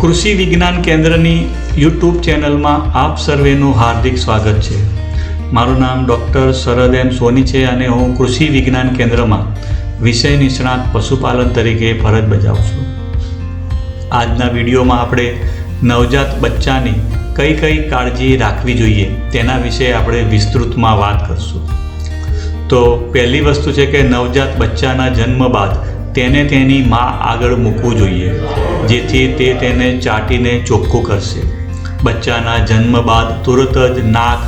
કૃષિ વિજ્ઞાન કેન્દ્રની યુટ્યુબ ચેનલમાં આપ સર્વેનું હાર્દિક સ્વાગત છે. મારું નામ ડૉક્ટર શરદ એમ સોની છે અને હું કૃષિ વિજ્ઞાન કેન્દ્રમાં વિષય નિષ્ણાત પશુપાલન તરીકે ફરજ બજાવું છું. આજના વિડીયોમાં આપણે નવજાત બચ્ચાની કઈ કઈ કાળજી રાખવી જોઈએ તેના વિશે આપણે વિસ્તૃતમાં વાત કરશું. તો પહેલી વસ્તુ છે કે નવજાત બચ્ચાના જન્મ બાદ તેને તેની મા આગળ મૂકવું જોઈએ, જેથી તે તેને ચાટીને ચોખ્ખું કરશે. બચ્ચાના જન્મ બાદ તુરત જ નાક,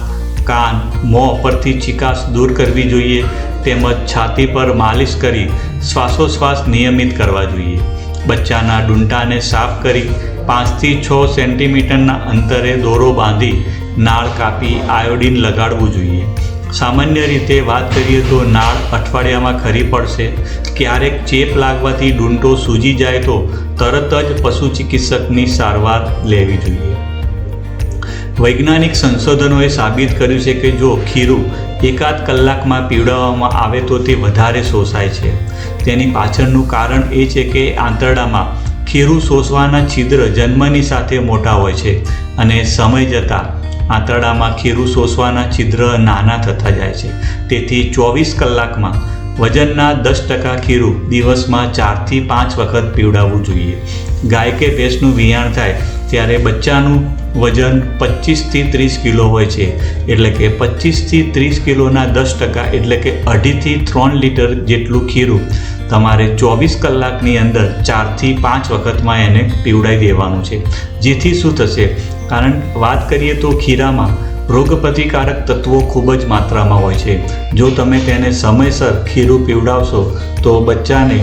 કાન, મોં પરથી ચિકાસ દૂર કરવી જોઈએ, તેમજ છાતી પર માલિશ કરી શ્વાસોશ્વાસ નિયમિત કરવા જોઈએ. બચ્ચાના ડૂંટાને સાફ કરી પાંચથી છ સેન્ટીમીટરના અંતરે દોરો બાંધી નાળ કાપી આયોડીન લગાડવું જોઈએ. સામાન્ય રીતે વાત કરીએ તો નાળ અઠવાડિયામાં ખરી પડશે. ક્યારેક ચેપ લાગવાથી ડૂંટો સૂજી જાય તો તરત જ પશુ ચિકિત્સકની સારવાર લેવી જોઈએ. વૈજ્ઞાનિક સંશોધનોએ સાબિત કર્યું છે કે જો ખીરું એકાદ કલાકમાં પીવડાવવામાં આવે તો તે વધારે શોષાય છે. તેની પાછળનું કારણ એ છે કે આંતરડામાં ખીરું શોષવાના છિદ્ર જન્મની સાથે મોટા હોય છે અને સમય જતાં આંતરડામાં ખીરું શોષવાના છિદ્ર નાના થતા જાય છે. તેથી ચોવીસ કલાકમાં વજનના દસ ટકા ખીરું દિવસમાં ચારથી પાંચ વખત પીવડાવવું જોઈએ. ગાય કે ભેંસનું વિયાણ થાય ત્યારે બચ્ચાનું વજન પચીસથી ત્રીસ કિલો હોય છે. એટલે કે પચીસથી ત્રીસ કિલોના દસ ટકા એટલે કે અઢીથી ત્રણ લીટર જેટલું ખીરું તમારે ચોવીસ કલાકની અંદર ચારથી પાંચ વખતમાં એને પીવડાવી દેવાનું છે. જેથી શું થશે? કારણ વાત કરીએ તો ખીરામાં રોગપ્રતિકારક તત્વો ખૂબ જ માત્રામાં હોય છે. જો તમે તેને સમયસર ખીરું પીવડાવશો, તો બચ્ચાને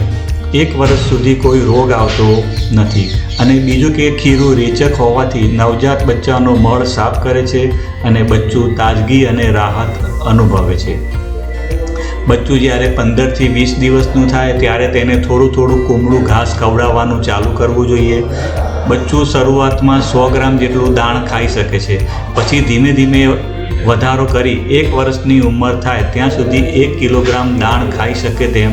એક વર્ષ સુધી કોઈ રોગ આવતો નથી. અને બીજું કે ખીરું રેચક હોવાથી નવજાત બચ્ચાનો મળ સાફ કરે છે અને બચ્ચું તાજગી અને રાહત અનુભવે છે. બચ્ચું જ્યારે પંદરથી વીસ દિવસનું થાય, ત્યારે તેને થોડું થોડું કુમળું ઘાસ ખવડાવવાનું ચાલુ કરવું જોઈએ. બચ્ચું શરૂઆતમાં સો ગ્રામ જેટલું દાણ ખાઈ શકે છે. પછી ધીમે ધીમે વધારો કરી એક વર્ષની ઉંમર થાય ત્યાં સુધી એક કિલોગ્રામ દાણ ખાઈ શકે તેમ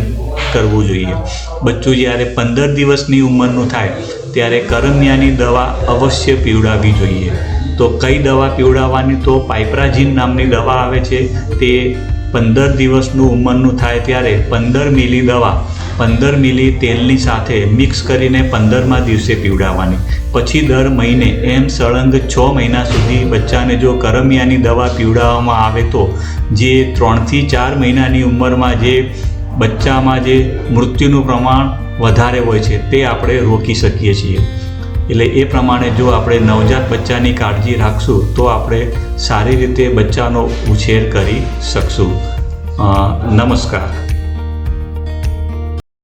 કરવું જોઈએ. બચ્ચું જ્યારે પંદર દિવસની ઉંમરનું થાય ત્યારે કરમિયાની દવા અવશ્ય પીવડાવવી જોઈએ. તો કઈ દવા પીવડાવવાની? તો પાઇપ્રાજીન નામની દવા આવે છે. તે પંદર દિવસનું ઉંમરનું થાય ત્યારે પંદર મિલી દવા પંદર મિલી તેલની સાથે મિક્સ કરીને પંદરમા દિવસે પીવડાવવાની. પછી દર મહિને એમ સળંગ છ મહિના સુધી બચ્ચાને જો કરમિયાની દવા પીવડાવવામાં આવે તો, જે ત્રણથી ચાર મહિનાની ઉંમરમાં જે બચ્ચામાં જે મૃત્યુનું પ્રમાણ વધારે હોય છે, તે આપણે રોકી શકીએ છીએ. એટલે એ પ્રમાણે જો આપણે નવજાત બચ્ચાની કાળજી રાખશું, તો આપણે સારી રીતે બચ્ચાનો ઉછેર કરી શકશું. નમસ્કાર.